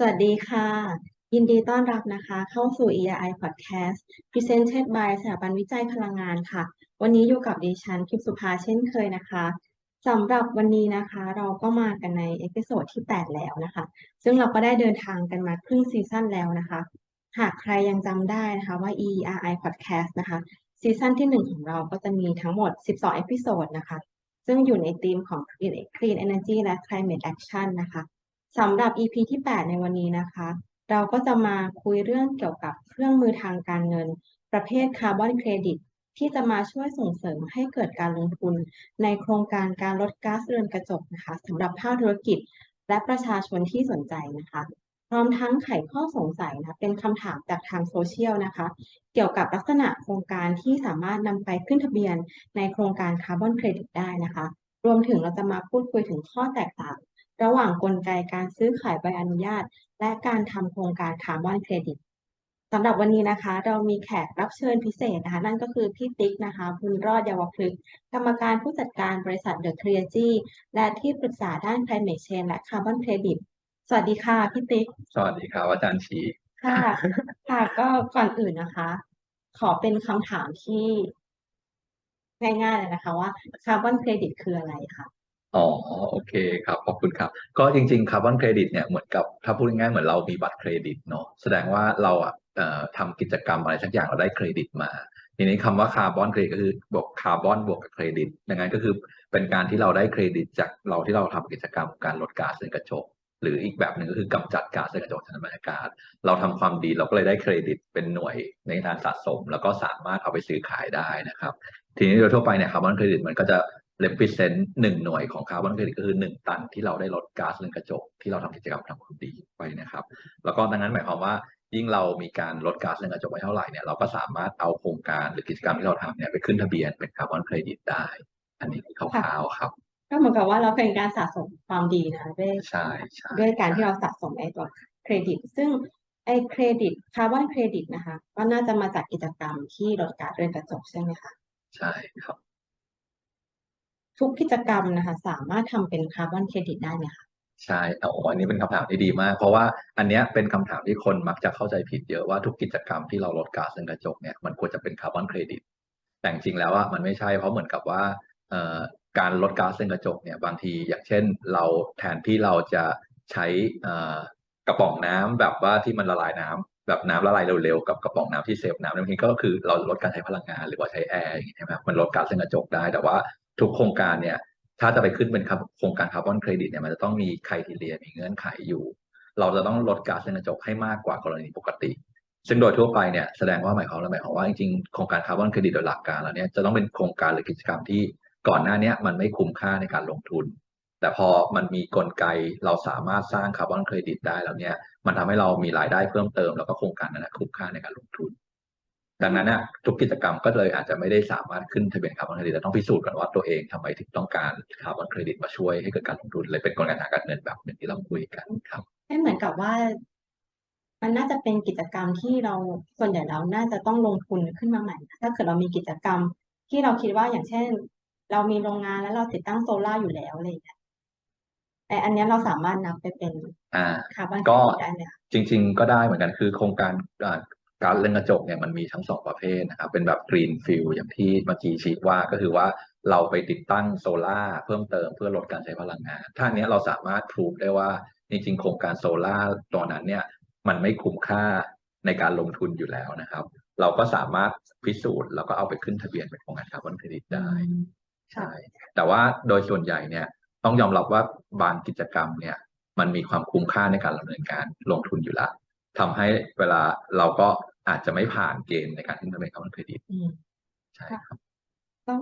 สวัสดีค่ะ ยินดีต้อนรับนะคะเข้าสู่ ERI Podcast Presented by สถาบันวิจัยพลังงานค่ะ วันนี้อยู่กับดิฉันทิพย์สุภาเช่นเคยนะคะสำหรับวันนี้นะคะเราก็มากันในเอพิโซดที่ 8 แล้วนะคะ ซึ่งเราก็ได้เดินทางกันมาครึ่งซีซั่นแล้วนะคะ หากใครยังจำได้นะคะว่า ERI Podcast นะคะซีซั่นที่ 1 ของเราก็จะมีทั้งหมด 12 เอพิโซดนะคะ ซึ่งอยู่ในธีมของ Clean Energy และ Climate Action นะคะ สำหรับ EP ที่ 8 ในวันนี้นะคะ เราก็จะมาคุยเรื่องเกี่ยวกับเครื่องมือทางการเงิน ประเภทคาร์บอนเครดิตที่จะมาช่วยส่งเสริมให้เกิดการลงทุน ในโครงการการลดก๊าซเรือนกระจกนะคะสำหรับภาคธุรกิจ และประชาชนที่สนใจนะคะ พร้อมทั้งไขข้อสงสัยนะเป็นคำถามจากทางโซเชียลนะคะ เกี่ยวกับลักษณะโครงการที่สามารถนำไปขึ้นทะเบียนในโครงการคาร์บอนเครดิตได้นะคะ รวมถึงเราจะมาพูดคุยถึงข้อแตกต่าง ระหว่างกลไกการซื้อขายใบอนุญาต และการทำโครงการคาร์บอนเครดิตสำหรับวันนี้นะคะ เรามีแขกรับเชิญพิเศษนะคะ นั่นก็คือพี่ติ๊กนะคะบุญรอดเยาวพฤกษ์กรรมการผู้จัดการบริษัทเดอะเคลียร์จีและที่ปรึกษาด้าน climate change และคาร์บอนเครดิตสวัสดีค่ะพี่ติ๊ก สวัสดีครับอาจารย์ชีค่ะ ค่ะก็ก่อนอื่นนะคะ ขอเป็นคำถามที่ง่ายๆเลยนะคะว่าคาร์บอนเครดิตคืออะไรคะ อ๋อ โอเคครับ ขอบคุณครับ ก็จริง ๆ คาร์บอนเครดิตเนี่ยเหมือนกับถ้าพูดง่ายๆเหมือนเรามีบัตรเครดิตเนาะแสดงว่าเราอะเอ่อทำกิจกรรมอะไรสักอย่างเราได้เครดิตมา ทีนี้คำว่าคาร์บอนเครดิตก็คือบวกคาร์บอนบวกกับเครดิตดังนั้นก็คือเป็นการที่เราได้เครดิตจากเราที่เราทำกิจกรรมการลดก๊าซเรือนกระจก หรืออีกแบบหนึ่งก็คือกำจัดก๊าซเรือนกระจกทางอากาศ เราทำความดีเราก็เลยได้เครดิตเป็นหน่วยในการสะสม แล้วก็สามารถเอาไปซื้อขายได้นะครับ ทีนี้โดยทั่วไปเนี่ยคาร์บอนเครดิตมันก็จะ represent หนึ่งหน่วยของคาร์บอนเครดิตก็คือหนึ่งตันที่เราได้ลดก๊าซเรือนกระจกที่เราทำกิจกรรมทำความดีไปนะครับ แล้วก็ดังนั้นหมายความว่ายิ่งเรามีการลดก๊าซเรือนกระจกไปเท่าไหร่เนี่ยเราก็สามารถเอาโครงการหรือกิจกรรมที่เราทำเนี่ยไปขึ้นทะเบียนเป็นคาร์บอนเครดิตได้ อันนี้คร่าวๆครับ ก็เหมือนกับว่าเราเป็นการสะสมความดีนะคะด้วยใช่ใช่ด้วยการที่เราสะสมไอ้ตัวเครดิต ซึ่งไอ้เครดิตคาร์บอนเครดิตนะคะ ก็น่าจะมาจากกิจกรรมที่ลดก๊าซเรือนกระจกใช่ไหมคะใช่ครับ ทุกกิจกรรมนะคะ สามารถทำเป็นคาร์บอนเครดิตได้ไหมคะใช่โอ้อันนี้เป็นคำถามที่ดีมาก เพราะว่าอันเนี้ยเป็นคำถามที่คนมักจะเข้าใจผิดเยอะว่าทุกกิจกรรมที่เราลดก๊าซเรือนกระจกเนี่ยมันควรจะเป็นคาร์บอนเครดิตแต่จริงๆแล้วว่ามันไม่ใช่เพราะเหมือนกับว่าการลดก๊าซเรือนกระจกเนี่ยบางที อย่างเช่น เราแทนที่เราจะใช้กระป๋องน้ำแบบว่าที่มันละลายน้ำแบบน้ำละลายเร็วๆกับกระป๋องน้ำที่เซฟน้ำบางทีก็คือเราลดการใช้พลังงานหรือว่าใช้แอร์อย่างเงี้ยใช่ไหมครับมันลดก๊าซเรือนกระจกได้แต่ว่า ทุกโครงการเนี่ยถ้าจะไปขึ้นเป็นโครงการคาร์บอนเครดิตเนี่ยมันจะต้องมีไครทีเรียมีเงื่อนไขอยู่ เราจะต้องลดก๊าซเรือนกระจกให้มากกว่ากรณีปกติ ซึ่งโดยทั่วไปเนี่ยแสดงว่าหมายความว่าหมายความว่าจริงๆโครงการคาร์บอนเครดิตโดยหลักการแล้วเนี่ยจะต้องเป็นโครงการหรือกิจกรรมที่ก่อนหน้านี้มันไม่คุ้มค่าในการลงทุน แต่พอมันมีกลไกเราสามารถสร้างคาร์บอนเครดิตได้แล้วเนี่ยมันทำให้เรามีรายได้เพิ่มเติมแล้วก็โครงการนั้นคุ้มค่าในการลงทุน ดังนั้นเนี่ยทุกกิจกรรมก็เลยอาจจะไม่ได้สามารถขึ้นทะเบียนคาร์บอนเครดิตแต่ต้องพิสูจน์ก่อนว่าตัวเองทำไมถึงต้องการคาร์บอนเครดิตมาช่วยให้เกิดการลงทุนเลยเป็นกลไกทางการเงินแบบหนึ่งที่เราคุยกันครับให้เหมือนกับว่า มันน่าจะเป็นกิจกรรมที่เราส่วนใหญ่แล้วน่าจะต้องลงทุนขึ้นมาใหม่ ถ้าเกิดเรามีกิจกรรมที่เราคิดว่าอย่างเช่น เรามีโรงงานแล้วเราติดตั้งโซล่าร์อยู่แล้วอะไรอย่างเงี้ยแต่อันเนี้ยเราสามารถนับไปเป็นอ่าคาร์บอนเครก็ดิตได้ไหมคะจริง ๆ ก็ได้เหมือนกันคือโครงการอ่า การเรือนกระจกเนี่ยมันมีทั้งสองประเภทนะครับ เป็นแบบกรีนฟิลอย่างที่เมื่อกี้ชี้ว่าก็คือว่าเราไปติดตั้งโซล่าร์เพิ่มเติมเพื่อลดการใช้พลังงานถ้าอันเนี้ยเราสามารถพิสูจได้ว่าจริงๆโครงการโซล่าร์ตัวนั้นเนี่ยมันไม่คุ้มค่าในการลงทุนอยู่แล้วนะครับ เราก็สามารถพิสูจน์แล้วก็เอาไปขึ้นทะเบียนเป็นโครงการคาร์บอนเครดิตได้ใช่แต่ว่าโดยส่วนใหญ่เนี่ยต้องยอมรับว่าบางกิจกรรมเนี่ยมันมีความคุ้มค่าในการดำเนินการลงทุนอยู่แล้วทำให้เวลาเราก็ อาจจะไม่ผ่านเกณฑ์ในการขึ้นทะเบียนคาร์บอนเครดิตอืมใช่ครับต้อง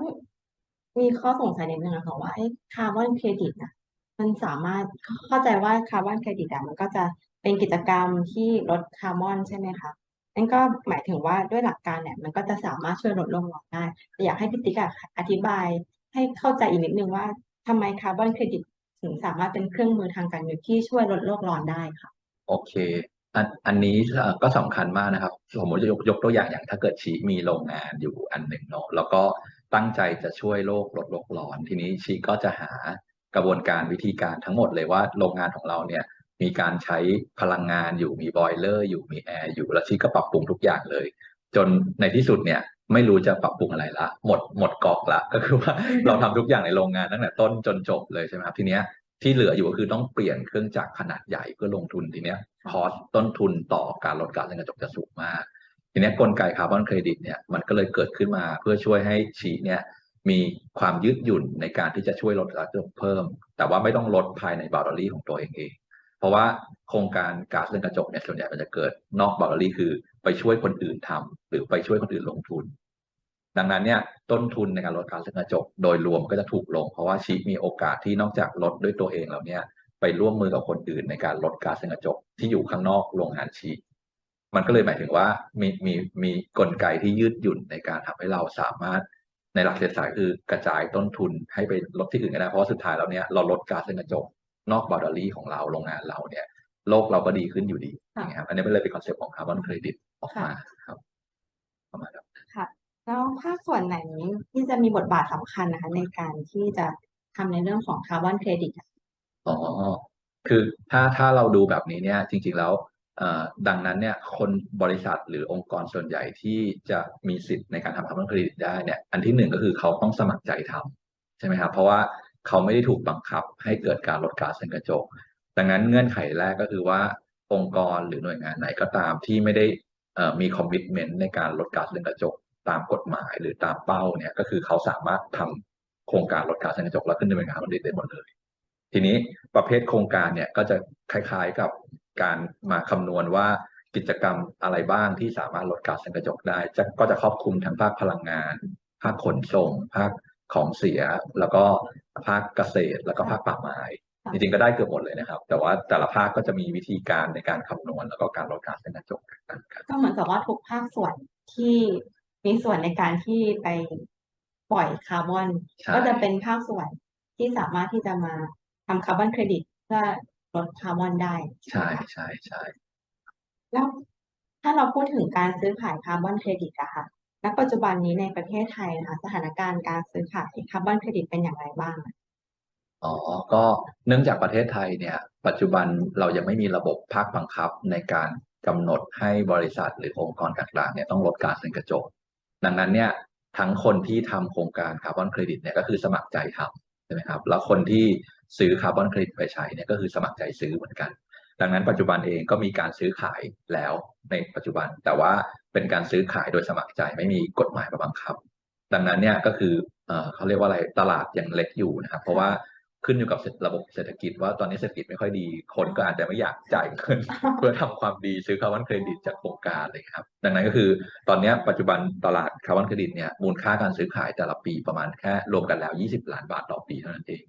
มีข้อสงสัยนิดนึงอะค่ะว่าไอ้คาร์บอนเครดิตนะมันสามารถเข้าใจว่าคาร์บอนเครดิตอะมันก็จะเป็นกิจกรรมที่ลดคาร์บอนใช่ไหมคะนั่นก็หมายถึงว่าด้วยหลักการเนี่ยมันก็จะสามารถช่วยลดโลกร้อนได้แต่อยากให้พี่ติ๊กอะอธิบายให้เข้าใจอีกนิดนึงว่าทำไมคาร์บอนเครดิตถึงสามารถเป็นเครื่องมือทางการเงินที่ช่วยลดโลกร้อนได้ค่ะ โอเค อันอันนี้ก็สำคัญมากนะครับสมมติจะยกยกตัวอย่างอย่างถ้าเกิดชีมีโรงงานอยู่อันหนึ่งเนาะแล้วก็ตั้งใจจะช่วยโลกลดโลกร้อน ทีนี้ชีก็จะหากระบวนการวิธีการทั้งหมดเลยว่าโรงงานของเราเนี่ยมีการใช้พลังงานอยู่มีบอยเลอร์อยู่มีแอร์อยู่แล้วชีก็ปรับปรุงทุกอย่างเลย จนในที่สุดเนี่ยไม่รู้จะปรับปรุงอะไรละ หมดหมดกอกละก็คือว่าเราทำทุกอย่างในโรงงานตั้งแต่ต้นจนจบเลยใช่ไหมครับทีเนี้ย ที่เหลืออยู่ก็คือต้องเปลี่ยนเครื่องจักรขนาดใหญ่เพื่อลงทุนทีเนี้ยคอสต้นทุนต่อการลดก๊าซเรือนกระจกจะสูงมาก ทีเนี้ยกลไกคาร์บอนเครดิตเนี่ยมันก็เลยเกิดขึ้นมาเพื่อช่วยให้ชีเนี่ยมีความยืดหยุ่นในการที่จะช่วยลดก๊าซเรือนกระจกเพิ่ม แต่ว่าไม่ต้องลดภายในบาร์รี่ของตัวเองเอง เพราะว่าโครงการก๊าซเรือนกระจกเนี่ยส่วนใหญ่มันจะเกิดนอกบาร์รี่คือไปช่วยคนอื่นทำหรือไปช่วยคนอื่นลงทุน ดังนั้นเนี่ยต้นทุนในการลดกาซเรือนกระจกโดยรวมก็จะถูกลง เพราะว่าชีมีโอกาสที่นอกจากลดด้วยตัวเองแล้วเนี่ยไปร่วมมือกับคนอื่นในการลดก๊าซเรือนกระจกที่อยู่ข้างนอกโรงงานชีมันก็เลยหมายถึงว่ามีมีมีกลไกที่ยืดหยุ่นในการทำให้เราสามารถในหลักเศรษฐศาสตร์คือกระจายต้นทุนให้ไปลดที่อื่นก็ได้เพราะสุดท้ายแล้วเนี่ยเราลดก๊าซเรือนกระจกนอกบาร์รี่ของเราโรงงานเราเนี่ยโลกเราก็ดีขึ้นอยู่ดีค่ะอย่างเงี้ยครับอันนี้เป็นเลยเป็นคอนเซ็ปต์ของคาร์บอนเครดิตออกมาครับประมาณนั้นค่ะ แล้วภาคส่วนไหนที่จะมีบทบาทสำคัญนะคะในการที่จะทำในเรื่องของคาร์บอนเครดิตอ๋อคือถ้าถ้าเราดูแบบนี้เนี่ยจริงๆแล้วเอ่อดังนั้นเนี่ยคนบริษัทหรือองค์กรส่วนใหญ่ที่จะมีสิทธิ์ในการทำคาร์บอนเครดิตได้เนี่ยอันที่หนึ่งก็คือเขาต้องสมัครใจทำใช่ไหมครับเพราะว่าเขาไม่ได้ถูกบังคับให้เกิดการลดก๊าซเรือนกระจก ดังนั้นเงื่อนไขแรกก็คือว่าองค์กรหรือหน่วยงานไหนก็ตามที่ไม่ได้มีคอมมิชเมนต์ในการลดก๊าซเรือนกระจก ตามกฎหมายหรือตามเป้าเนี่ยก็คือเขาสามารถทำโครงการลดก๊าซเรือนกระจกแล้วขึ้นดำเนินการผลิตได้หมดเลย ทีนี้ประเภทโครงการเนี่ยก็จะคล้ายๆกับการมาคำนวณว่ากิจกรรมอะไรบ้างที่สามารถลดก๊าซเรือนกระจกได้จะก็จะครอบคลุมทั้งภาคพลังงาน ภาคขนส่ง ภาคของเสีย แล้วก็ภาคเกษตร แล้วก็ภาคป่าไม้ค่ะจริงๆก็ได้เกือบหมดเลยนะครับ แต่ว่าแต่ละภาคก็จะมีวิธีการในการคำนวณ แล้วก็การลดก๊าซเรือนกระจกต่างกันก็เหมือนกับว่าทุกภาคส่วนที่ มีส่วนในการที่ไปปล่อยคาร์บอน ใช่ ก็จะเป็นภาคส่วนที่สามารถที่จะมาทำคาร์บอนเครดิตเพื่อลดคาร์บอนได้ ใช่ใช่ใช่แล้วถ้าเราพูดถึงการซื้อขายคาร์บอนเครดิตอะค่ะ ณ ปัจจุบันนี้ในประเทศไทยนะคะสถานการณ์การซื้อขายคาร์บอนเครดิตเป็นอย่างไรบ้างอะอ๋อก็เนื่องจากประเทศไทยเนี่ย ปัจจุบันเรายังไม่มีระบบภาคบังคับในการกำหนดให้บริษัทหรือองค์กรต่างๆเนี่ยต้องลดก๊าซเรือนกระจก ดังนั้นเนี่ยทั้งคนที่ทำโครงการคาร์บอนเครดิตเนี่ยก็คือสมัครใจทำใช่ไหมครับแล้วคนที่ซื้อคาร์บอนเครดิตไปใช้เนี่ยก็คือสมัครใจซื้อเหมือนกัน ดังนั้นปัจจุบันเองก็มีการซื้อขายแล้วในปัจจุบัน แต่ว่าเป็นการซื้อขายโดยสมัครใจไม่มีกฎหมายมาบังคับ ดังนั้นเนี่ยก็คือเออเขาเรียกว่าอะไรตลาดยังเล็กอยู่นะครับเพราะว่า ขึ้นอยู่กับระบบเศรษฐกิจว่าตอนนี้เศรษฐกิจไม่ค่อยดี คนก็อาจจะไม่อยากจ่ายเงินเพื่อทำความดีซื้อคาร์บอนเครดิตจากโครงการเลยครับ ดังนั้นก็คือตอนเนี้ยปัจจุบันตลาดคาร์บอนเครดิตเนี่ยมูลค่าการซื้อขายแต่ละปีประมาณแค่รวมกันแล้ว 20 ล้านบาทต่อปีเท่านั้นเอง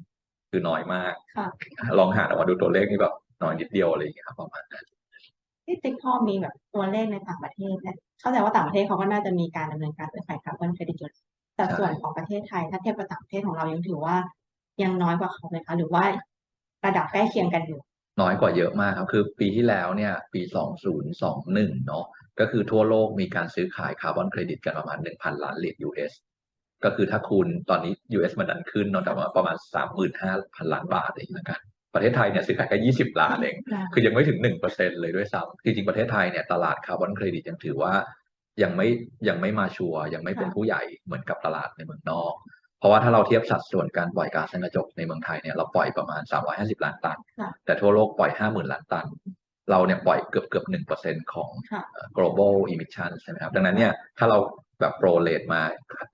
คือน้อยมากค่ะลองหารออกมาดูตัวเลขนี่แบบน้อยนิดเดียวอะไรอย่างเงี้ยครับประมาณนั้นที่ติ๊กพอมีแบบตัวเลขในต่างประเทศเนี่ยเข้าใจว่าต่างประเทศเขาก็น่าจะมีการดำเนินการซื้อขายคาร์บอนเครดิตอยู่แล้วแต่ใช่ส่วนของประเทศไทยถ้าเทียบกับต่างประเทศของเรายังถือว่า ยังน้อยกว่าเขาเลยคะ หรือว่าระดับใกล้เคียงกันอยู่ น้อยกว่าเยอะมากครับ คือปีที่แล้วเนี่ย ปี 2021 เนาะก็คือทั่วโลกมีการซื้อขายคาร์บอนเครดิตกันประมาณ 1,000 ล้านเหรียญ US ก็คือถ้าคูณตอนนี้ US มันดันขึ้นเนาะแต่ว่าประมาณ 35,000 ล้านบาทเองละกันประเทศไทยเนี่ยซื้อขายแค่ 20 ล้านเอง คือยังไม่ถึง 1%เลยด้วยซ้ำจริงๆประเทศไทยเนี่ยตลาดคาร์บอนเครดิตยังถือว่ายังไม่ยังไม่มาชัวร์ยังไม่เป็นค่ะผู้ใหญ่เหมือนกับตลาดในเมืองนอก เพราะว่าถ้าเราเทียบสัดส่วนการปล่อยก๊าซเรือนกระจกในเมืองไทยเนี่ยเราปล่อยประมาณ 350 ล้านตันค่ะแต่ทั่วโลกปล่อย 50,000 ล้านตัน เราเนี่ยปล่อยเกือบเกือบหนึ่งเปอร์เซ็นของค่ะเอ่อ global emission ใช่ไหมครับ ดังนั้นเนี่ยถ้าเราแบบโปรเลตมา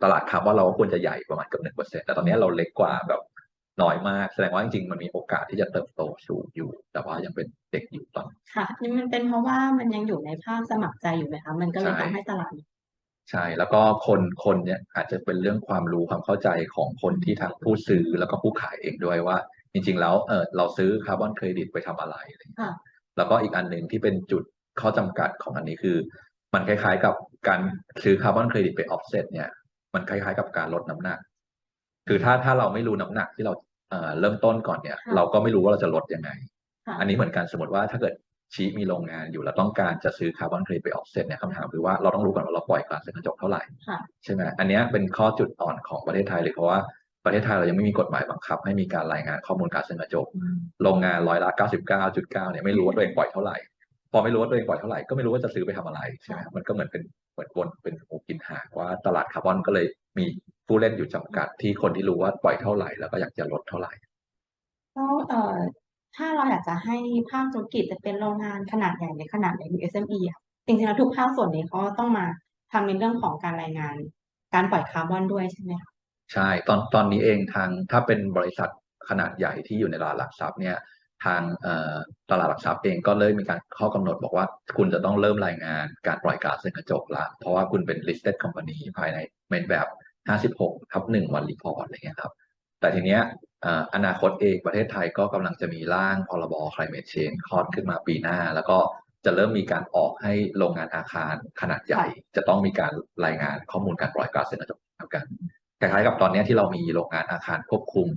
ตลาดคาร์บอนเราก็ควรจะใหญ่ประมาณเกือบหนึ่งเปอร์เซ็นแต่ตอนนี้เราเล็กกว่าแบบน้อยมาก แสดงว่าจริงๆ มันมีโอกาสที่จะเติบโตสูงอยู่ แต่ว่ายังเป็นเด็กอยู่ตอนค่ะนี่มันเป็นเพราะว่ามันยังอยู่ในภาคสมัครใจอยู่ไหมคะ มันก็เลยใช่ทำให้ตลาด ใช่ แล้วก็คนคนเนี่ยอาจจะเป็นเรื่องความรู้ความเข้าใจของคนที่ทั้งผู้ซื้อแล้วก็ผู้ขายเองด้วยว่า จริง ๆ แล้วเออเราซื้อคาร์บอนเครดิตไปทำอะไรอะไรอย่างเงี้ยค่ะแล้วก็อีกอันหนึ่งที่เป็นจุดข้อจำกัดของอันนี้คือ มันคล้ายๆกับการซื้อคาร์บอนเครดิตไปออฟเซตเนี่ย มันคล้ายๆกับการลดน้ำหนัก คือถ้าถ้าเราไม่รู้น้ำหนักที่เราเอ่อเริ่มต้นก่อนเนี่ยค่ะเราก็ไม่รู้ว่าเราจะลดยังไงค่ะอันนี้เหมือนกันสมมติว่าถ้าเกิด ชี้มีโรงงานอยู่แล้วต้องการจะซื้อคาร์บอนเครดิตไปออฟเซตเนี่ยคำถามคือว่าเราต้องรู้ก่อนว่าเราปล่อยก๊าซเรือนกระจกเท่าไหร่ค่ะใช่ไหมอันเนี้ยเป็นข้อจุดอ่อนของประเทศไทยเลยเพราะว่าประเทศไทยเรายังไม่มีกฎหมายบังคับ ให้มีการรายงานข้อมูลก๊าซเรือนกระจกโรงงานร้อยละ 99.9เนี่ยไม่รู้ว่าตัวเองปล่อยเท่าไหร่พอไม่รู้ว่าตัวเองปล่อยเท่าไหร่ก็ไม่รู้ว่าจะซื้อไปทำอะไรใช่ไหมครับมันก็เหมือนเป็นเหมือนวนเป็นหูกินหางว่าตลาดคาร์บอนก็เลยมีผู้เล่นอยู่จำกัดที่คนที่รู้ว่าปล่อยเท่าไหร่แล้วก็อยากจะลดเท่าไหร่แล้วเอ่อ ถ้าเราอยากจะให้ภาคธุรกิจจะเป็นโรงงานขนาดใหญ่หรือขนาดเล็กหรือ SME อะจริงๆแล้วทุกภาคส่วนนี้เขาต้องมาทำในเรื่องของการรายงาน การปล่อยคาร์บอนด้วยใช่ไหมคะใช่ตอนตอนนี้เองทางถ้าเป็นบริษัทขนาดใหญ่ที่อยู่ในตลาดหลักทรัพย์เนี่ยทางตลาดหลักทรัพย์เองก็เลยมีการข้อกำหนดบอกว่า คุณจะต้องเริ่มรายงานการปล่อยก๊าซเรือนกระจกละเพราะว่าคุณเป็น listed company ภายในเมนแบบ 56ทับหนึ่งวันรีพอร์ตอะไรเงี้ยครับแต่ทีเนี้ย อ่ออนาคตเองประเทศไทยก็กำลังจะมีร่างพรบ climate change คลอดขึ้นมาปีหน้า แล้วก็จะเริ่มมีการออกให้โรงงานอาคารขนาดใหญ่ จะต้องมีการรายงานข้อมูลการปล่อยก๊าซเรือนกระจกเหมือนกันคล้ายๆกับตอนเนี้ยที่เรามีโรงงานอาคารควบคุม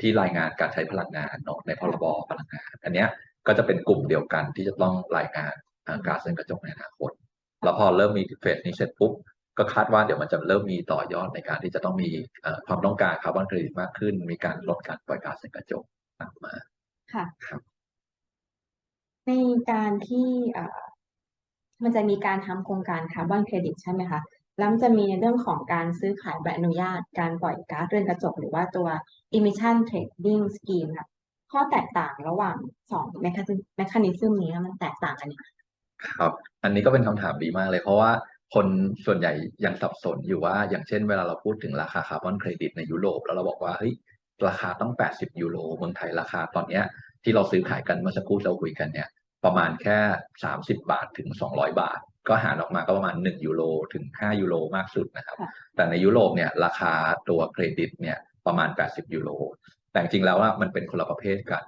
ที่รายงานการใช้พลังงานเนาะในพรบพลังงาน อันเนี้ยก็จะเป็นกลุ่มเดียวกันที่จะต้องรายงานอ่าก๊าซเรือนกระจกในอนาคต แล้วพอเริ่มมีเฟสนี้เสร็จปุ๊บ ก็คาดว่าเดี๋ยวมันจะเริ่มมีต่อยอดในการที่จะต้องมีเอ่อความต้องการคาร์บอนเครดิตมากขึ้น มีการลดการปล่อยก๊าซเรือนกระจกตามมาค่ะครับ ในการที่เอ่อมันจะมีการทำโครงการคาร์บอนเครดิตใช่ไหมคะแล้วมันจะมีในเรื่องของการซื้อขายใบอนุญาต การปล่อยก๊าซเรือนกระจก หรือว่าตัว emission trading scheme ค่ะข้อแตกต่างระหว่างสอง mechanism นี้มันแตกต่างกันยังไงครับ อันนี้ก็เป็นคำถามดีมากเลยเพราะว่า คนส่วนใหญ่ยังสับสนอยู่ว่า อย่างเช่นเวลาเราพูดถึงราคาคาร์บอนเครดิตในยุโรป แล้วเราบอกว่าเฮ้ยราคาต้อง 80 ยูโรเมืองไทยราคาตอนเนี้ย ที่เราซื้อขายกันเมื่อสักครู่เราคุยกันเนี่ย ประมาณแค่ 30 บาทถึง 200 บาท ก็หารออกมาก็ประมาณ 1 ยูโรถึง 5 ยูโรมากสุดนะครับค่ะแต่ในยุโรปเนี่ยราคาตัวเครดิตเนี่ยประมาณ 80 ยูโรแต่จริงๆแล้วว่ามันเป็นคนละประเภทกัน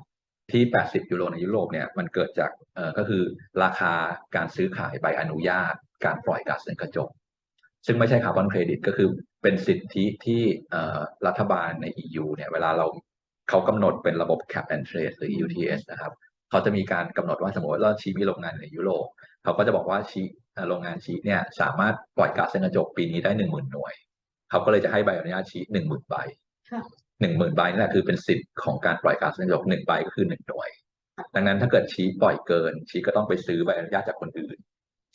ที่ 80 ยูโรในยุโรปเนี่ยมันเกิดจากเอ่อก็คือราคาการซื้อขายใบอนุญาต การปล่อยก๊าซเรือนกระจก ซึ่งไม่ใช่คาร์บอนเครดิตก็คือเป็นสิทธิที่เอ่อรัฐบาลใน EU เนี่ยเวลาเราเขากำหนดเป็นระบบ cap and trade หรือ EUTS นะครับเขาจะมีการกำหนดว่าสมมติเราชี้มีโรงงานในยุโรปเขาก็จะบอกว่าชี้โรงงานชี้เนี่ยสามารถปล่อยก๊าซเรือนกระจกปีนี้ได้หนึ่งหมื่นหน่วยเขาก็เลยจะให้ใบอนุญาตชี้หนึ่งหมื่นใบ หนึ่งหมื่นใบนี่แหละคือเป็นสิทธิ์ของการปล่อยก๊าซเรือนกระจกหนึ่งใบก็คือหนึ่งหน่วย ดังนั้นถ้าเกิดชี้ปล่อยเกิน ชี้ก็ต้องไปซื้อใบอนุญาตจากคนอื่น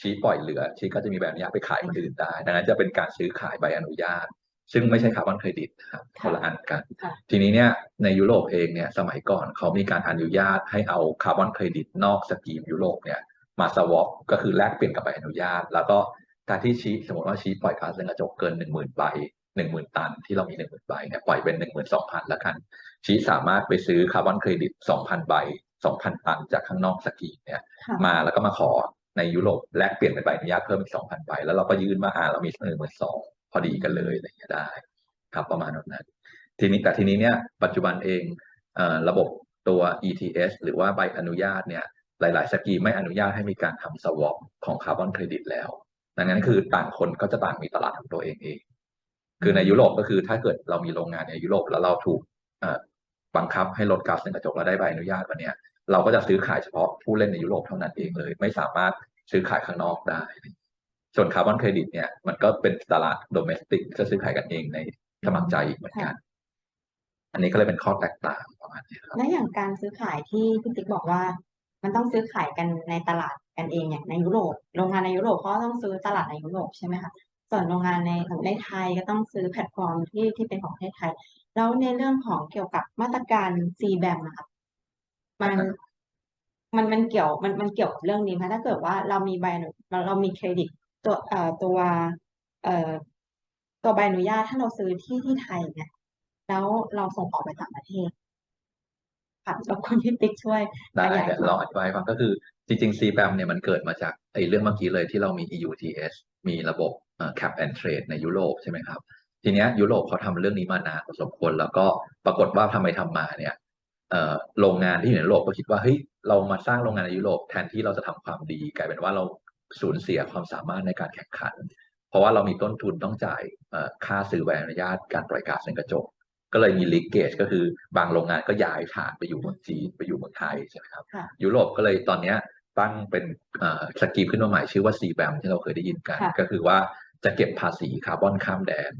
ชี้ปล่อยเหลือ ชี้ก็จะมีใบอนุญาตไปขายคนอื่นได้ ดังนั้นจะเป็นการซื้อขายใบอนุญาต ซึ่งไม่ใช่คาร์บอนเครดิตนะครับคนละอันกันค่ะทีนี้เนี่ยในยุโรปเองเนี่ยสมัยก่อนเขามีการอนุญาตให้เอาคาร์บอนเครดิตนอกสกีมยุโรปเนี่ยมาสวอปก็คือแลกเปลี่ยนกับใบอนุญาต แล้วก็การที่ชี้สมมติว่าชี้ปล่อยก๊าซเรือนกระจกเกินหนึ่งหมื่นใบ หนึ่งหมื่นตันที่เรามีหนึ่งหมื่นใบเนี่ยปล่อยเป็นหนึ่งหมื่นสองพันแล้วกัน ชี้สามารถไปซื้อคาร์บอนเครดิตสองพันใบสองพันตันจากข้างนอกสกีมเนี่ยค่ะมาแล้วก็มาขอในยุโรปแลกเปลี่ยนเป็นใบอนุญาตเพิ่มอีกสองพันใบแล้วเราก็ยื่นมาอ่าเรามีหนึ่งหมื่นสองพอดีกันเลยอะไรอย่างเงี้ยได้ ครับประมาณนั้นทีนี้แต่ทีนี้เนี่ยปัจจุบันเองเอ่อระบบตัว ETS หรือว่าใบอนุญาตเนี่ยหลาย ๆ สกีมไม่อนุญาตให้มีการทำสวอปของคาร์บอนเครดิตแล้ว ดังนั้นคือต่างคนก็จะต่างมีตลาดของตัวเองเอง คือในยุโรปก็คือถ้าเกิดเรามีโรงงานในยุโรปแล้วเราถูกเอ่อบังคับให้ลดก๊าซเรือนกระจกแล้วได้ใบอนุญาตมาเนี่ยเราก็จะซื้อขายเฉพาะผู้เล่นในยุโรปเท่านั้นเองเลย ไม่สามารถซื้อขายข้างนอกได้ ส่วนคาร์บอนเครดิตเนี่ยมันก็เป็นตลาดโดเมสติกก็ซื้อขายกันเองในสมัครใจอีกเหมือนกัน อันนี้ก็เลยเป็นข้อแตกต่างประมาณนี้ครับและอย่างการซื้อขายที่พี่ติ๊กบอกว่า มันต้องซื้อขายกันในตลาดกันเองอย่างในยุโรปโรงงานในยุโรปเขาก็ต้องซื้อตลาดในยุโรปใช่ไหมคะ ส่วนโรงงานในในไทยก็ต้องซื้อแพลตฟอร์มที่ที่เป็นของประเทศไทย แล้วในเรื่องของเกี่ยวกับมาตรการ CBAM นะคะมันมันมันเกี่ยวมันมันเกี่ยวกับเรื่องนี้ไหมถ้าเกิดว่าเรามีใบอนุเราเรามีเครดิตตัวเอ่อตัวเอ่อตัวใบอนุญาตถ้าเราซื้อที่ที่ไทยเนี่ยแล้วเราส่งออกไปต่างประเทศค่ะรบกวนพี่ติ๊กช่วยได้ขยายเดี๋ยวควาเรามอธิบายให้ฟังก็คือจริงๆ CBAM เนี่ยมันเกิดมาจากไอ้เรื่องเมื่อกี้เลยที่เรามี EUTS มีระบบเอ่อ cap and trade ในยุโรปใช่ไหมครับ ทีเนี้ยยุโรปเขาทำเรื่องนี้มานานพอสมควรแล้วก็ปรากฏว่าทำไมทำมาเนี่ยเอ่อโรงงานที่อยู่ในยุโรปก็คิดว่าเฮ้ยเรามาสร้างโรงงานในยุโรปแทนที่เราจะทำความดี กลายเป็นว่าเราสูญเสียความสามารถในการแข่งขัน เพราะว่าเรามีต้นทุนต้องจ่ายเอ่อค่าซื้อใบอนุญาตการปล่อยก๊าซเรือนกระจกก็เลยมีลิกเกจก็คือบางโรงงานก็ย้ายฐานไปอยู่เมืองจีนไปอยู่เมืองไทยใช่ไหมครับค่ะยุโรปก็เลยตอนเนี้ยตั้งเป็นเอ่อสกีมขึ้นมาใหม่ชื่อว่า CBAM ที่เราเคยได้ยินกันค่ะก็คือว่า จะเก็บภาษีคาร์บอนข้ามแดน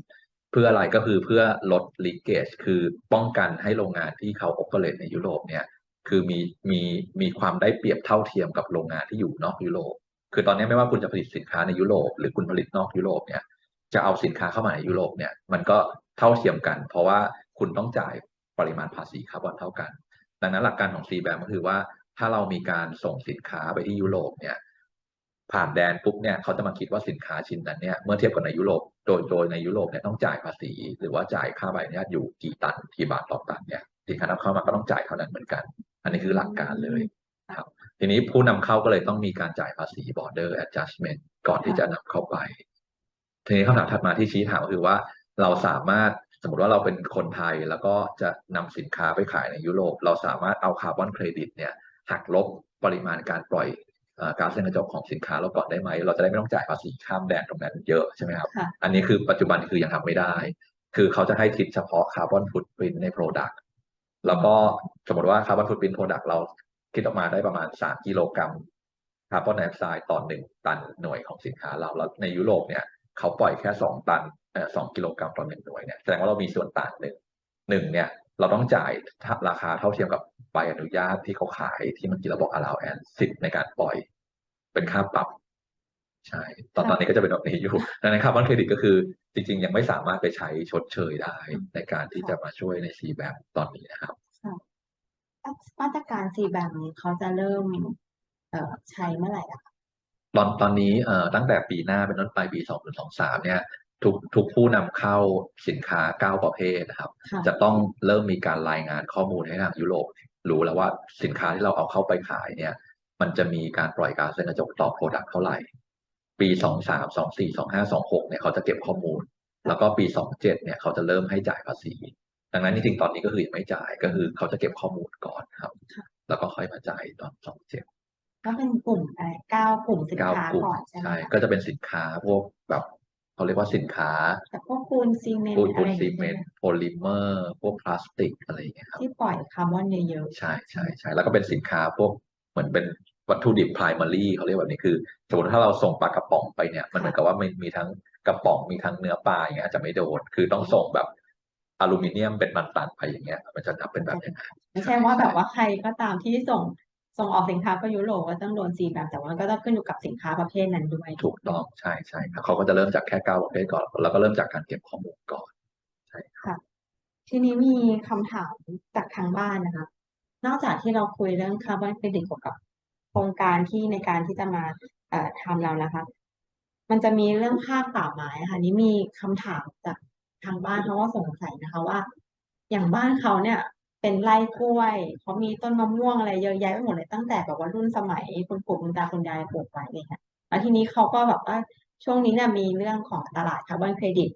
เพื่ออะไรก็คือเพื่อลด leakage คือป้องกันให้โรงงานที่เขา operate ในยุโรปเนี่ยคือมีมีมีความได้เปรียบเท่าเทียมกับโรงงานที่อยู่นอกยุโรป คือตอนนี้ไม่ว่าคุณจะผลิตสินค้าในยุโรป หรือคุณผลิตนอกยุโรปเนี่ยจะเอาสินค้าเข้ามาในยุโรปเนี่ยมันก็เท่าเทียมกัน เพราะว่าคุณต้องจ่ายปริมาณภาษีคาร์บอนเท่ากัน ดังนั้นหลักการของ c b a m ก็คือว่าถ้าเรามีการส่งสินค้าไปที่ยุโรปเนี่ย ผ่านแดนปุ๊บเนี่ยเขาจะมาคิดว่าสินค้าชิ้นนั้นเนี่ยเมื่อเทียบกับในยุโรปโดยโดยในยุโรปเนี่ยต้องจ่ายภาษี หรือว่าจ่ายค่าใบอนุญาตอยู่กี่ตันกี่บาทต่อตันเนี่ยสินค้านำเข้ามาก็ต้องจ่ายเท่านั้นเหมือนกัน อันนี้คือหลักการเลยครับทีนี้ผู้นำเข้าก็เลยต้องมีการจ่ายภาษี border adjustment ก่อนที่จะนำเข้าไป ทีนี้คำถามถัดมาที่ชี้ถามก็คือว่าเราสามารถสมมติว่าเราเป็นคนไทยแล้วก็จะนำสินค้าไปขายในยุโรป เราสามารถเอาคาร์บอนเครดิตเนี่ยหักลบปริมาณการปล่อยเอ่อ ก๊าซเรือนกระจกของสินค้าเราก่อนได้ไหม เราจะได้ไม่ต้องจ่ายภาษีข้ามแดนตรงนั้นเยอะใช่ไหมครับค่ะอันนี้คือปัจจุบันคือยังทำไม่ได้ คือเขาจะให้คิดเฉพาะคาร์บอนฟุตปรินใน Product แล้วก็สมมติว่าคาร์บอนฟุตปริน Product เราคิดออกมาได้ประมาณ 3 กิโลกรัมคาร์บอนไดออกไซด์ต่อหนึ่งตันหน่วยของสินค้าเราแล้วในยุโรปเนี่ยเขาปล่อยแค่ 2 ตันเอ่อสองกิโลกรัมต่อหนึ่งหน่วยเนี่ยแสดงว่าเรามีส่วนต่างหนึ่งหนึ่งเนี่ย เราต้องจ่ายราคาเท่าเทียมกับใบอนุญาตที่เขาขายที่เมื่อกี้เราบอก allowance สิทธิ์ในการปล่อย เป็นค่าปรับใช่ ตอนค่ะตอนนี้ก็จะเป็นแบบนี้อยู่ดังนั้นคาร์บอนเครดิตก็คือจริง ๆ ยังไม่สามารถไปใช้ชดเชยได้ในการที่จะมาช่วยใน C แบบตอนนี้นะครับมาตรการ c b a m เขาจะเริ่มเอ่อใช้เมื่อไหร่อะคะตอนตอนนี้เอ่อตั้งแต่ปีหน้าเป็นต้นไปปี 2023 เนี่ย ทุกทุกผู้นำเข้าสินค้า9ประเภทนะครับ ค่ะ จะต้องเริ่มมีการรายงานข้อมูลให้ทางยุโรป รู้แล้วว่าสินค้าที่เราเอาเข้าไปขายเนี่ย มันจะมีการปล่อยก๊าซเรือนกระจกต่อโปรดักต์เท่าไหร่ ปี23 24 25 26เนี่ยเขาจะเก็บข้อมูล แล้วก็ปี27เนี่ยเขาจะเริ่มให้จ่ายภาษี ดังนั้นจริงๆตอนนี้ก็คือยังไม่จ่ายก็คือเขาจะเก็บข้อมูลก่อนครับ แล้วก็ค่อยมาจ่ายตอน27ก็เป็นกลุ่มอะไรเก้ากลุ่มสินเก้าค้ากลุ่มก่อนใช่ไหมใช่คะก็จะเป็นสินค้าพวกแบบ เขาเรียกว่าสินค้าแต่พวกปูนซีเมนปูนต์อะปูไรนอย่างซีเงี้ยเมนต์โพลิเมอร์พวกพลาสติกอะไรอย่างเงี้ยครับที่ปล่อยคาร์บอนเยอะๆใช่ใช่ใช่แล้วก็เป็นสินค้าพวกเหมือนเป็นวัตถุดิบ primary เขาเรียกแบบนี้คือสมมติถ้าเราส่งปลากระป๋องไปเนี่ย มันเหมือนกับว่ามันมีทั้งกระป๋องมีทั้งเนื้อปลาอย่างเงี้ยอาจจะไม่โดนคือต้องส่งแบบอลูมิเนียมเป็นตันๆไปอย่างเงี้ย มันจะนับเป็นแบบอย่างนั้นไม่ใช่ว่าแบบว่าใครก็ตามที่ส่ง ส่งออกสินค้าไปยุโรปก็ต้องโดนซีแบบแต่ว่าก็ต้องขึ้นอยู่กับสินค้าประเภทนั้นด้วย ถูกต้องใช่ใช่ครับเขาก็จะเริ่มจากแค่เก้าประเภทก่อน แล้วก็เริ่มจากการเก็บข้อมูลก่อนทีนี้มีคำถามจากทางบ้านนะคะ นอกจากที่เราคุยเรื่องคาร์บอนเครดิตเกี่ยวกับโครงการที่ในการที่จะมาเอ่อทำแล้วนะคะ มันจะมีเรื่องภาคป่าไม้ค่ะนี่มีคำถามจากทางบ้านเขาว่าสงสัยนะคะว่า อย่างบ้านเขาเนี่ย เป็นไร่กล้วยเขามีต้นมะม่วงอะไรเยอะแยะไปหมดเลยตั้งแต่แบบว่ารุ่นสมัยคุณปู่คุณตาคุณยายปลูกไว้เลยค่ะแล้วทีนี้เขาก็แบบว่าช่วงนี้เนี่ยมีเรื่องของตลาดคาร์บอนเครดิต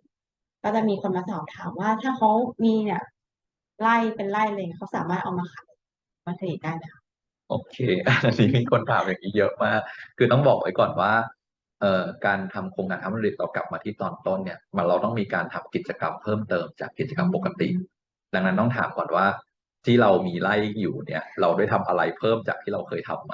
ก็จะมีคนมาสอบถามว่าถ้าเขามีเนี่ยไร่เป็นไร่เลยเขาสามารถเอามาขายมาเทรดได้ไหมคะโอเคอันนี้มีคนถามอย่างนี้เยอะมากคือต้องบอกไว้ก่อนว่าเอ่อการทำโครงการทำผลิตเรากลับมาที่ตอนต้นเนี่ยมันเราต้องมีการทำกิจกรรมเพิ่มเติมจากกิจกรรมปกติ ดังนั้นต้องถามก่อนว่า ที่เรามีไร่อยู่เนี่ย เราได้ทำอะไรเพิ่มจากที่เราเคยทำไหม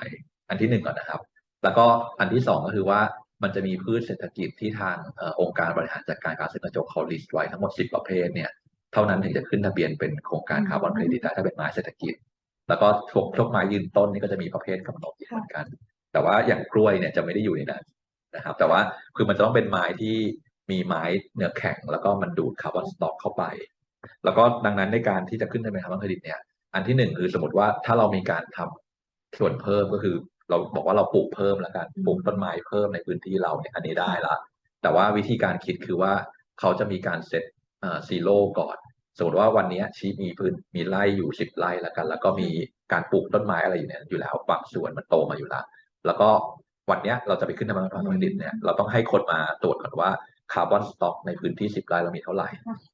อันที่หนึ่งก่อนนะครับ แล้วก็อันที่สองก็คือว่ามันจะมีพืชเศรษฐกิจที่ทางเอ่อองค์การบริหารจัดการก๊าซเรือนกระจกเขาลิสต์ไว้ทั้งหมดสิบประเภทเนี่ยเท่านั้นถึงจะขึ้นทะเบียนเป็นโครงการคาร์บอนเครดิตได้ถ้าเป็นไม้เศรษฐกิจ แล้วก็พวกพวกไม้ยืนต้นนี่ก็จะมีประเภทกำหนดอีกเหมือนกัน แต่ว่าอย่างกล้วยเนี่ยจะไม่ได้อยู่ในนั้นนะครับ แต่ว่าคือมันจะต้องเป็นไม้ที่มีไม้เนื้อแข็ง แล้วก็มันดูดคาร์บอนสต็อกเข้าไป แล้วก็ดังนั้นในการที่จะขึ้นทะเบียนคาร์บอนเครดิตเนี่ย อันที่หนึ่งคือสมมติว่าถ้าเรามีการทำส่วนเพิ่มก็คือ เราบอกว่าเราปลูกเพิ่มแล้วกันปลูกต้นไม้เพิ่มในพื้นที่เราเนี่ยอันนี้ได้ละ แต่ว่าวิธีการคิดคือว่าเขาจะมีการเซตเอ่อซีโร่ก่อนสมมติว่าวันเนี้ยชีมีพื้นมีไร่อยู่สิบไร่แล้วกัน แล้วก็มีการปลูกต้นไม้อะไรอยู่เนี่ยอยู่แล้วบางส่วนมันโตมาอยู่แล้ว แล้วก็วันเนี้ยเราจะไปขึ้นทะเบียนคาร์บอนเครดิตเนี่ยเราต้องให้คนมาตรวจก่อนว่า คาร์บอนสต็อกในพื้นที่สิบไร่เรามีเท่าไหร่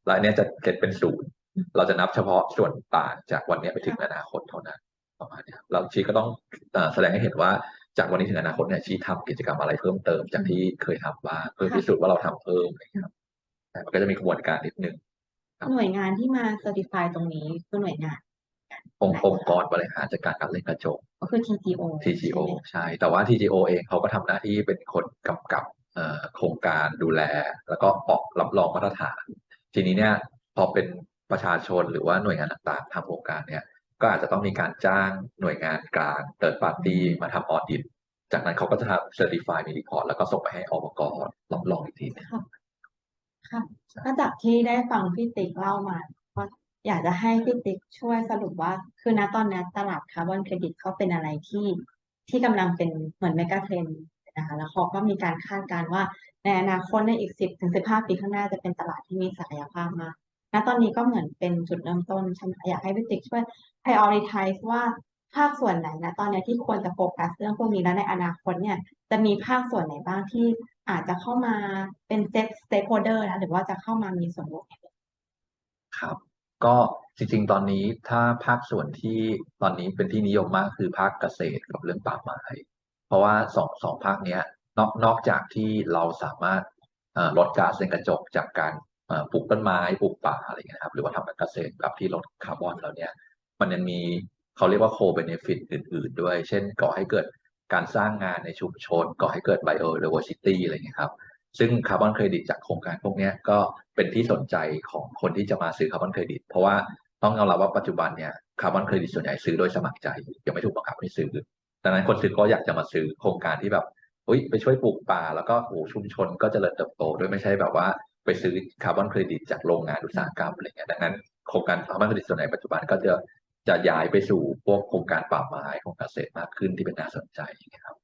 แล้วอันเนี้ยจะเก็ตเป็นศูนย์เราจะนับเฉพาะส่วนต่างจากวันเนี้ยไปถึงอนาคตเท่านั้นประมาณเนี้ยเราชีก็ต้องเอ่อแสดงให้เห็นว่าจากวันนี้ถึงอนาคตเนี่ยชีทำกิจกรรมอะไรเพิ่มเติมจากที่เคยทำบ้างเพื่อพิสูจน์ว่าเราทำเพิ่มอะไรอย่างเงี้ยครับแต่มันก็จะมีกระบวนการนิดนึงครับหน่วยงานที่มาเซอร์ติฟายตรงนี้คือหน่วยงานองค์ไหนองค์กรบริหารจัดการการเล่นกระจกก็คือ TGO TGO ใช่ไหมใช่แต่ว่า TGO เองเขาก็ทำหน้าที่เป็นคนกำกับเอ่อ โครงการดูแล แล้วก็ออกรับรองมาตรฐาน ทีนี้เนี่ยพอเป็นประชาชนหรือว่าหน่วยงานต่างๆทำโครงการเนี่ยก็อาจจะต้องมีการจ้างหน่วยงานกลางเติร์ดปาร์ตี้มาทำออดิตจากนั้นเขาก็จะทำเซอร์ติฟายมีรีพอร์ตแล้วก็ส่งไปให้อบกรับรองอีกทีหนึงค่ะค่ะก็จากที่ได้ฟังพี่ติ๊กเล่ามาก็อยากจะให้พี่ติ๊กช่วยสรุปว่า คือณตอนนี้ตลาดคาร์บอนเครดิตเขาเป็นอะไรที่ที่กำลังเป็นเหมือนเมกะเทรน นะคะแล้วเขาก็มีการคาดการณ์ว่าในอนาคตในอีกสิบถึงสิบห้าปีข้างหน้าจะเป็นตลาดที่มีศักยภาพมากณตอนนี้ก็เหมือนเป็นจุดเริ่มต้นใช่ไหมอยากให้พี่ติ๊กช่วย prioritize ว่าภาคส่วนไหนนะตอนนี้ที่ควรจะโฟกัสเรื่องพวกนี้แล้วในอนาคตเนี่ยจะมีภาคส่วนไหนบ้างที่อาจจะเข้ามาเป็นเซ็ตสเต็กโฮเดอร์นะหรือว่าจะเข้ามามีส่วนร่วมครับ ก็จริงๆ ตอนนี้ถ้าภาคส่วนที่ตอนนี้เป็นที่นิยมมากคือภาคเกษตรกับเรื่องป่าไม้ เพราะว่าสองสองภาคเนี้ยนอกนอกจากที่เราสามารถลดก๊าซเรือนกระจกจากการปลูกต้นไม้ปลูกป่าอะไรเงี้ยครับหรือว่าทำการเกษตรแบบที่ลดคาร์บอนแล้วเนี่ยมันยังมีเขาเรียกว่าโคเบเนฟิตอื่น ๆ ด้วย เช่นก่อให้เกิดการสร้างงานในชุมชน ก่อให้เกิดไบโอเดเวอร์ซิตี้อะไรเงี้ยครับซึ่งคาร์บอนเครดิตจากโครงการพวกเนี้ยก็เป็นที่สนใจของคนที่จะมาซื้อคาร์บอนเครดิต เพราะว่าต้องยอมรับว่าปัจจุบันเนี่ยคาร์บอนเครดิตส่วนใหญ่ซื้อโดยสมัครใจยังไม่ถูกบังคับให้ซื้อ ดังนั้นคนซื้อก็อยากจะมาซื้อโครงการที่แบบอุ้ยไปช่วยปลูกป่าแล้วก็โอ้โหชุมชนก็เจริญเติบโตโดยไม่ใช่แบบว่าไปซื้อคาร์บอนเครดิตจากโรงงานอุตสาหกรรมอะไรเงี้ยดังนั้นโครงการคาร์บอนเครดิตส่วนใหญ่ปัจจุบันก็จะจะย้ายไปสู่พวกโครงการป่าไม้โครงการเกษตรมากขึ้นที่เป็นน่าสนใจอย่างเงี้ยครับ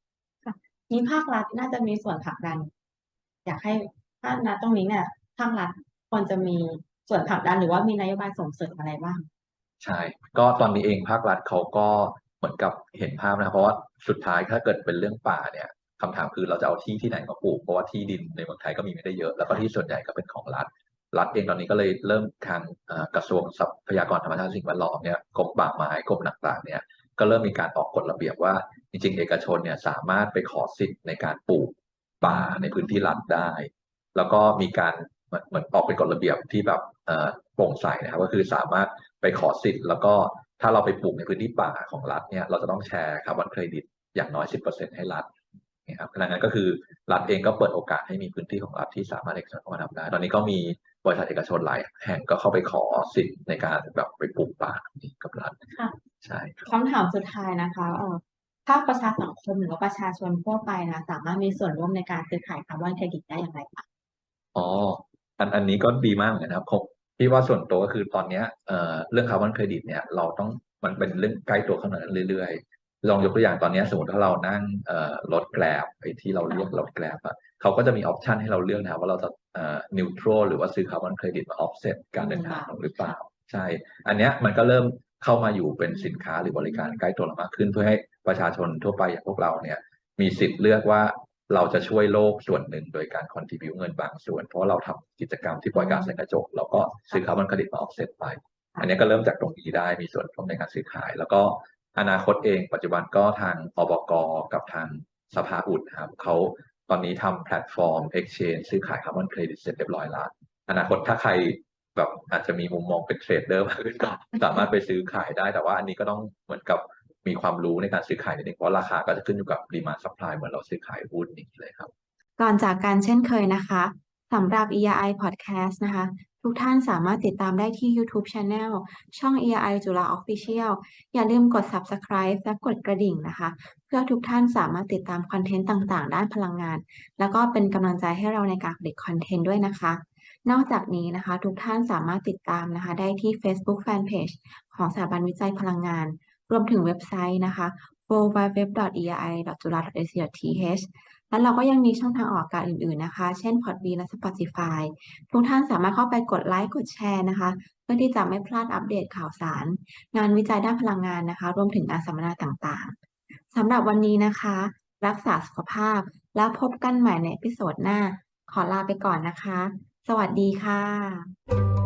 นี้ภาครัฐน่าจะมีส่วนผลักดัน อยากให้ถ้าณตรงนี้เนี่ยภาครัฐควรจะมีส่วนผลักดันหรือว่ามีนโยบายส่งเสริมอะไรบ้าง ใช่ ก็ตอนนี้เองภาครัฐเขาก็เห มือนกับเห็นภาพนะเพราะว่าสุดท้ายถ้าเกิดเป็นเรื่องป่าเนี่ยคำถามคือเราจะเอาที่ที่ไหนมาปลูกเพราะว่าที่ดินในเมืองไทยก็มีไม่ได้เยอะ แล้วก็ที่ส่วนใหญ่ก็เป็นของรัฐรัฐเองตอนนี้ก็เลยเริ่มทางกระทรวงทรัพยากรธรรมชาติสิ่งแวดล้อมเนี่ยกรมป่าไม้กรมต่างๆเนี่ยก็เริ่มมีการออกกฎระเบียบว่า จริงๆ เอกชนเนี่ยสามารถไปขอสิทธิ์ในการปลูกป่าในพื้นที่รัฐได้ แล้วก็มีการเหมือนเหมือนออกเป็นกฎระเบียบที่แบบโปร่งใสนะครับก็คือสามารถไปขอสิทธิ์แล้วก็ ถ้าเราไปปลูกในพื้นที่ป่าของรัฐเนี่ยเราจะต้องแชร์คาร์บอนเครดิตอย่างน้อย 10%ให้รัฐนะครับดังนั้นก็คือรัฐเองก็เปิดโอกาสให้มีพื้นที่ของรัฐที่สามารถเอกชนเข้ามาทำได้ ตอนนี้ก็มีบริษัทเอกชนหลายแห่งก็เข้าไปขอสิทธิ์ในการแบบไปปลูกป่ากับรัฐค่ะใช่ครับคำถามสุดท้ายนะคะเอ่อภาคประชาสังคมหรือว่าประชาชนทั่วไปนะสามารถมีส่วนร่วมในการซื้อขายคาร์บอนเครดิตได้อย่างไรคะอ๋ออันอันนี้ก็ดีมากเหมือนกันนะครับผม พี่ว่าส่วนตัวก็คือตอนเนี้ยเอ่อเรื่องคาร์บอนเครดิตเนี่ยเราต้องมันเป็นเรื่องใกล้ตัวเข้ามาเรื่อยๆ ลองยกตัวอย่างตอนเนี้ยสมมติถ้าเรานั่งเอ่อรถแกร็บไอ้ที่เราเรียกรถแกร็บอะเขาก็จะมีออปชันให้เราเลือกนะครับว่าเราจะเอ่อนิวทรัลหรือว่าซื้อคาร์บอนเครดิตมาออฟเซตการเดินทางหรือเปล่า ใช่ อันเนี้ยมันก็เริ่มเข้ามาอยู่เป็นสินค้าหรือบริการใกล้ตัวเรามากขึ้น เพื่อให้ประชาชนทั่วไปอย่างพวกเราเนี่ยมีสิทธิ์เลือกว่า เราจะช่วยโลกส่วนหนึ่งโดยการคอนทิบิวเงินบางส่วน เพราะเราทำกิจกรรมที่ปล่อยก๊าซเรือนกระจกเราก็ซื้อคาร์บอนเครดิตมาออฟเซตไป อันนี้ก็เริ่มจากตรงนี้ได้มีส่วนร่วมในการซื้อขาย แล้วก็อนาคตเองปัจจุบันก็ทางอบกกับทางสภาอุดนะครับเขาตอนนี้ทำแพลตฟอร์ม Exchange ซื้อขายคาร์บอนเครดิตเสร็จเรียบร้อยแล้วอนาคตถ้าใครแบบอาจจะมีมุมมองเป็นเทรดเดอร์มากขึ้นก็สามารถไปซื้อขายได้แต่ว่าอันนี้ก็ต้องเหมือนกับ มีความรู้ในการซื้อขายนิดนึงเพราะราคาก็จะขึ้นอยู่กับดีมาซัพพลายเหมือนเราซื้อขายหุ้นอย่างนี้เลยครับ ก่อนจากกันเช่นเคยนะคะสำหรับ ERI Podcast นะคะ ทุกท่านสามารถติดตามได้ที่ YouTube Channel ช่อง ERI จุฬา Official อย่าลืมกด Subscribe และกดกระดิ่งนะคะ เพื่อทุกท่านสามารถติดตามคอนเทนต์ต่างๆ ด้านพลังงาน แล้วก็เป็นกำลังใจให้เราในการผลิตคอนเทนต์ด้วยนะคะนอกจากนี้นะคะ ทุกท่านสามารถติดตามนะคะ ได้ที่ Facebook Fanpage ของสถาบันวิจัยพลังงาน รวมถึงเว็บไซต์นะคะ www.ei.ju ฬา .ac.th แล้วเราก็ยังมีช่องทางออกอากาศอื่นๆนะคะ เช่น Podbean และ Spotify ทุกท่านสามารถเข้าไปกดไลค์ กดแชร์นะคะ เพื่อที่จะไม่พลาดอัปเดตข่าวสาร งานวิจัยด้านพลังงานนะคะ รวมถึงงานสัมมนาต่างๆ สำหรับวันนี้นะคะ รักษาสุขภาพ แล้วพบกันใหม่ในอพิโซดหน้า ขอลาไปก่อนนะคะ สวัสดีค่ะ